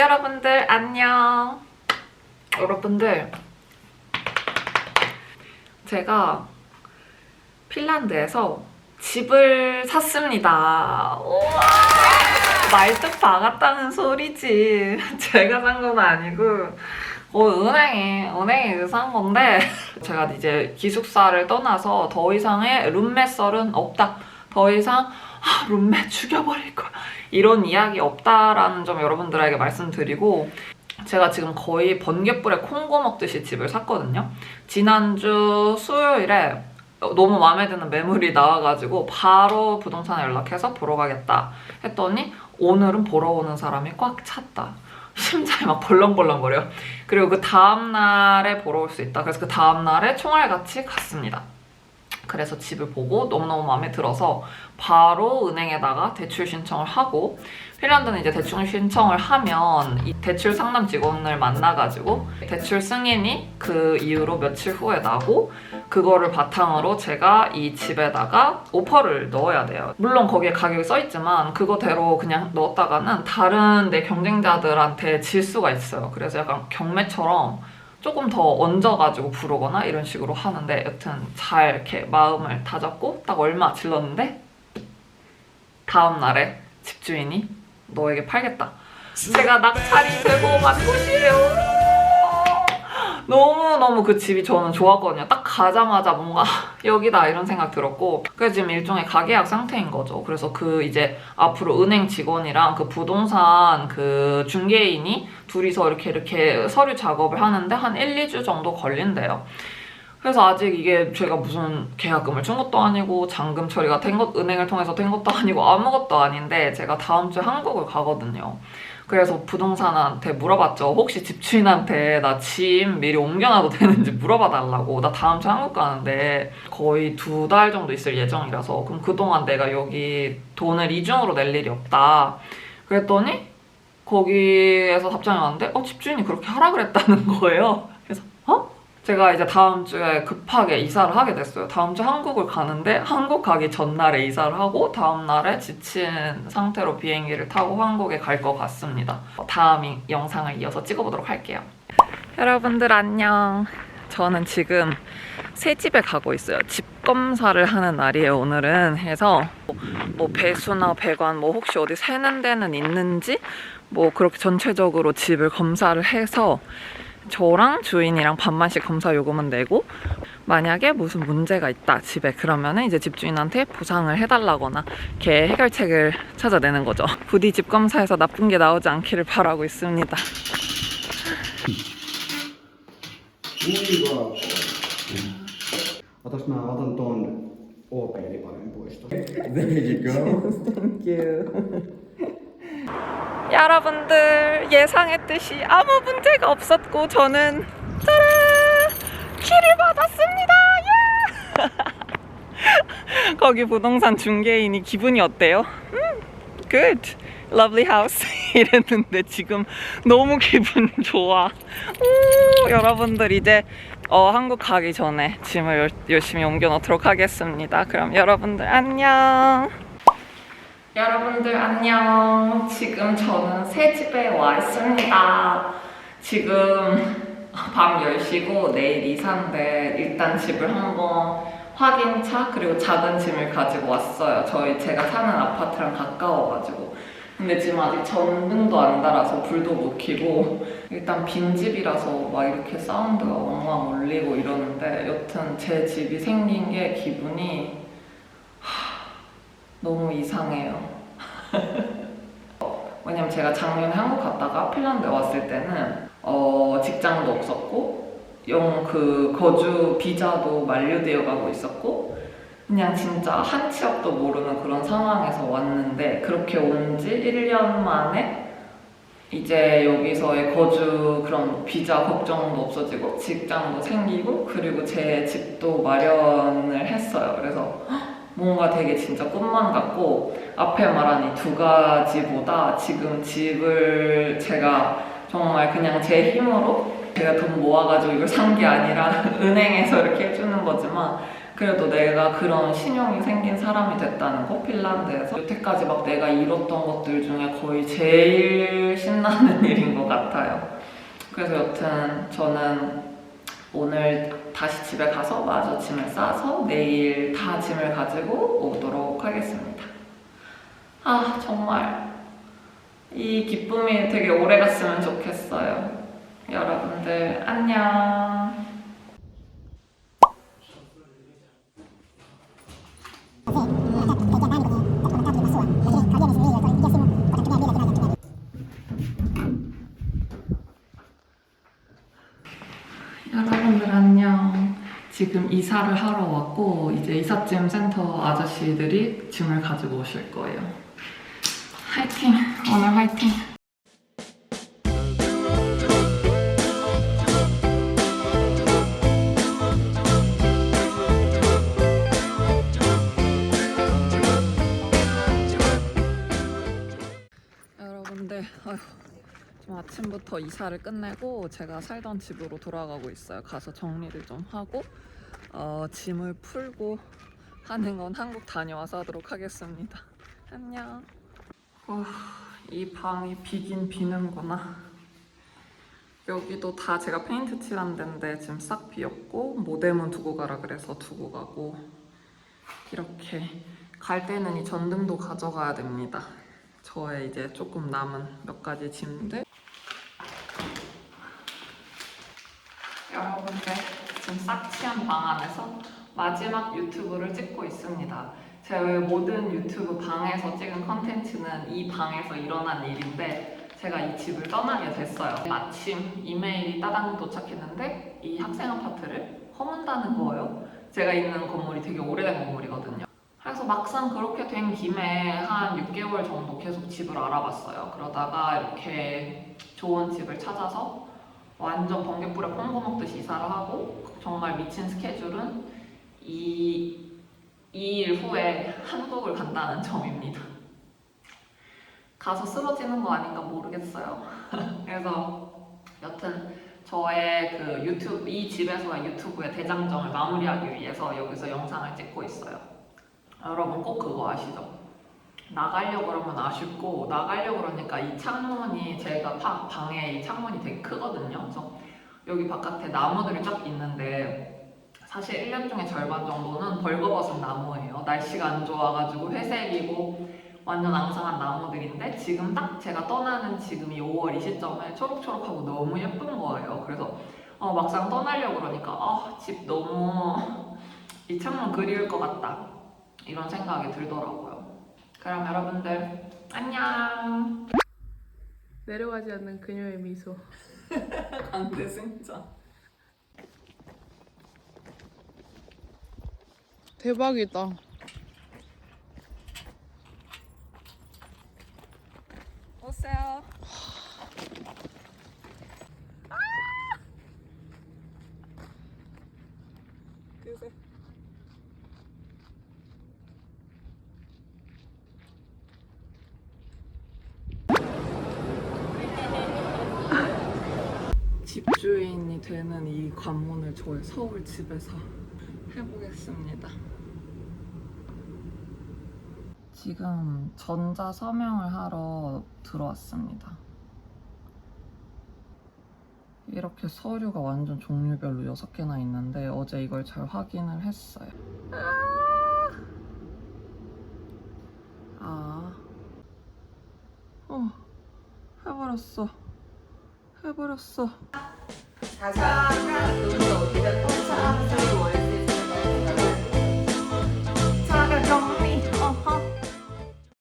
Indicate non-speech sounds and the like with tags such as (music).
여러분들 안녕. 여러분들 제가 핀란드에서 집을 샀습니다. 말뚝 박았다는 소리지. (laughs) 제가 산 건 아니고 어, 은행에 은행에 산 건데 (laughs) 제가 이제 기숙사를 떠나서 더 이상의 룸메 썰은 없다. 더 이상 아, 룸메 죽여버릴 거야. 이런 이야기 없다라는 점 여러분들에게 말씀드리고 제가 지금 거의 번개불에 콩고 먹듯이 집을 샀거든요. 지난주 수요일에 너무 마음에 드는 매물이 나와가지고 바로 부동산에 연락해서 보러 가겠다 했더니 오늘은 보러 오는 사람이 꽉 찼다. (laughs) 심장이 막 벌렁벌렁거려요. 그리고 그 다음날에 보러 올 수 있다. 그래서 그 다음날에 총알같이 갔습니다. 그래서 집을 보고 너무너무 마음에 들어서 바로 은행에다가 대출 신청을 하고 핀란드는 이제 대출 신청을 하면 이 대출 상담 직원을 만나가지고 대출 승인이 그 이후로 며칠 후에 나고 그거를 바탕으로 제가 이 집에다가 오퍼를 넣어야 돼요. 물론 거기에 가격이 써있지만 그거대로 그냥 넣었다가는 다른 내 경쟁자들한테 질 수가 있어요. 그래서 약간 경매처럼 조금 더 얹어가지고 부르거나 이런 식으로 하는데 여튼 잘 이렇게 마음을 다잡고 딱 얼마 질렀는데 다음 날에 집주인이 너에게 팔겠다. 제가 낙찰이 되고 만 곳이에요. 너무너무 그 집이 저는 좋았거든요. 딱 가자마자 뭔가 (laughs) 여기다 이런 생각 들었고 그래서 지금 일종의 가계약 상태인 거죠. 그래서 그 이제 앞으로 은행 직원이랑 그 부동산 그 중개인이 둘이서 이렇게 이렇게 서류 작업을 하는데 한 1, 2주 정도 걸린대요. 그래서 아직 이게 제가 무슨 계약금을 준 것도 아니고 잔금 처리가 된 것, 은행을 통해서 된 것도 아니고 아무것도 아닌데 제가 다음 주에 한국을 가거든요. 그래서 부동산한테 물어봤죠. 혹시 집주인한테 나집 미리 옮겨놔도 되는지 물어봐 달라고. 나 다음 주에 한국 가는데 거의 두 달 정도 있을 예정이라서 그럼 그동안 내가 여기 돈을 이중으로 낼 일이 없다. 그랬더니 거기에서 답장이 왔는데 어 집주인이 그렇게 하라 그랬다는 거예요. 그래서 어? 제가 이제 다음 주에 급하게 이사를 하게 됐어요. 다음 주 한국을 가는데 한국 가기 전날에 이사를 하고 다음 날에 지친 상태로 비행기를 타고 한국에 갈 것 같습니다. 다음 이- 영상을 이어서 찍어보도록 할게요. 여러분들 안녕. 저는 지금 새 집에 가고 있어요. 집 검사를 하는 날이에요. 오늘은 해서 뭐 배수나 배관 뭐 혹시 어디 새는 데는 있는지 뭐 그렇게 전체적으로 집을 검사를 해서 저랑 주인이랑 반만씩 검사 요금은 내고 만약에 무슨 문제가 있다 집에 그러면은 이제 집주인한테 보상을 해달라거나 이렇게 해결책을 찾아내는 거죠. (laughs) 부디 집 검사에서 나쁜 게 나오지 않기를 바라고 있습니다. Otas mä otan ton. There you go. 여러분들 예상했듯이 아무 문제가 없었고 저는 짜란 키를 받았습니다. 예! (laughs) 거기 부동산 중개인이 기분이 어때요? 음, good, lovely house (laughs) 이랬는데 지금 너무 기분 좋아. 오, 여러분들 이제 어, 한국 가기 전에 짐을 열- 열심히 옮겨 놓도록 하겠습니다. 그럼 여러분들 안녕. 여러분들 안녕. 지금 저는 새 집에 와 있습니다. 지금 밤 10시고 내일 이사인데 일단 집을 한번 확인차 그리고 작은 짐을 가지고 왔어요. 저희 제가 사는 아파트랑 가까워가지고. 근데 지금 아직 전등도 안 달아서 불도 못 켜고 일단 빈 집이라서 막 이렇게 사운드가 엉망 울리고 이러는데 여튼 제 집이 생긴 게 기분이 너무 이상해요. (laughs) 왜냐면 제가 작년에 한국 갔다가 핀란드 왔을 때는 어, 직장도 없었고 영 그 거주 비자도 만료되어 가고 있었고 그냥 진짜 한치 앞도 모르는 그런 상황에서 왔는데 그렇게 온 지 1년 만에 이제 여기서의 거주 그런 비자 걱정도 없어지고 직장도 생기고 그리고 제 집도 마련을 했어요. 그래서 뭔가 되게 진짜 꿈만 같고 앞에 말한 이 두 가지보다 지금 집을 제가 정말 그냥 제 힘으로 제가 돈 모아가지고 이걸 산 게 아니라 (laughs) 은행에서 이렇게 해주는 거지만 그래도 내가 그런 신용이 생긴 사람이 됐다는 거 핀란드에서 여태까지 막 내가 이뤘던 것들 중에 거의 제일 신나는 (laughs) 일인 것 같아요. 그래서 여튼 저는 오늘 다시 집에 가서 마저 짐을 싸서 내일 다 짐을 가지고 오도록 하겠습니다. 아 정말 이 기쁨이 되게 오래 갔으면 좋겠어요. 여러분들 안녕. 여러분들 안녕. 지금 이사를 하러 왔고 이제 이삿짐 센터 아저씨들이 짐을 가지고 오실 거예요. 화이팅! 오늘 화이팅! 아침부터 이사를 끝내고 제가 살던 집으로 돌아가고 있어요. 가서 정리를 좀 하고 어, 짐을 풀고 하는 건 한국 다녀와서 하도록 하겠습니다. 안녕. 와, 이 방이 비긴 비는구나. 여기도 다 제가 페인트 칠한 데인데 지금 싹 비었고 모뎀은 두고 가라 그래서 두고 가고 이렇게 갈 때는 이 전등도 가져가야 됩니다. 저의 이제 조금 남은 몇 가지 짐들 여러분들 지금 싹 치운 방 안에서 마지막 유튜브를 찍고 있습니다. 제 모든 유튜브 방에서 찍은 컨텐츠는 이 방에서 일어난 일인데 제가 이 집을 떠나게 됐어요. 마침 이메일이 따당 도착했는데 이 학생 아파트를 허문다는 거예요. 제가 있는 건물이 되게 오래된 건물이거든요. 그래서 막상 그렇게 된 김에 한 6개월 정도 계속 집을 알아봤어요. 그러다가 이렇게 좋은 집을 찾아서 완전 번개불에 콩고 먹듯이 이사를 하고 정말 미친 스케줄은 이 2일 후에 한국을 간다는 점입니다. 가서 쓰러지는 거 아닌가 모르겠어요. (laughs) 그래서 여튼 저의 그 유튜브 이 집에서의 유튜브의 대장정을 마무리하기 위해서 여기서 영상을 찍고 있어요. 여러분 꼭 그거 아시죠? 나가려고 그러면 아쉽고 나가려고 그러니까 이 창문이 제가 방, 방에 이 창문이 되게 크거든요. 그래서 여기 바깥에 나무들이 쫙 있는데 사실 1년 중에 절반 정도는 벌거벗은 나무예요. 날씨가 안 좋아가지고 회색이고 완전 앙상한 나무들인데 지금 딱 제가 떠나는 지금 이 5월 이 시점에 초록초록하고 너무 예쁜 거예요. 그래서 어, 막상 떠나려고 그러니까 아, 집 너무 (laughs) 이 창문 그리울 것 같다. 이런 생각이 들더라고요. 그럼 여러분들 안녕. 내려가지 않는 그녀의 미소. (laughs) 안 돼 진짜. 대박이다. 오세요. 그새. 집주인이 되는 이 관문을 저의 서울 집에서 해보겠습니다. 지금 전자 서명을 하러 들어왔습니다. 이렇게 서류가 완전 종류별로 6개나 있는데 어제 이걸 잘 확인을 했어요. 아. 어. 해버렸어. 사버렸어. 자자, 눈 어디다 꽂아.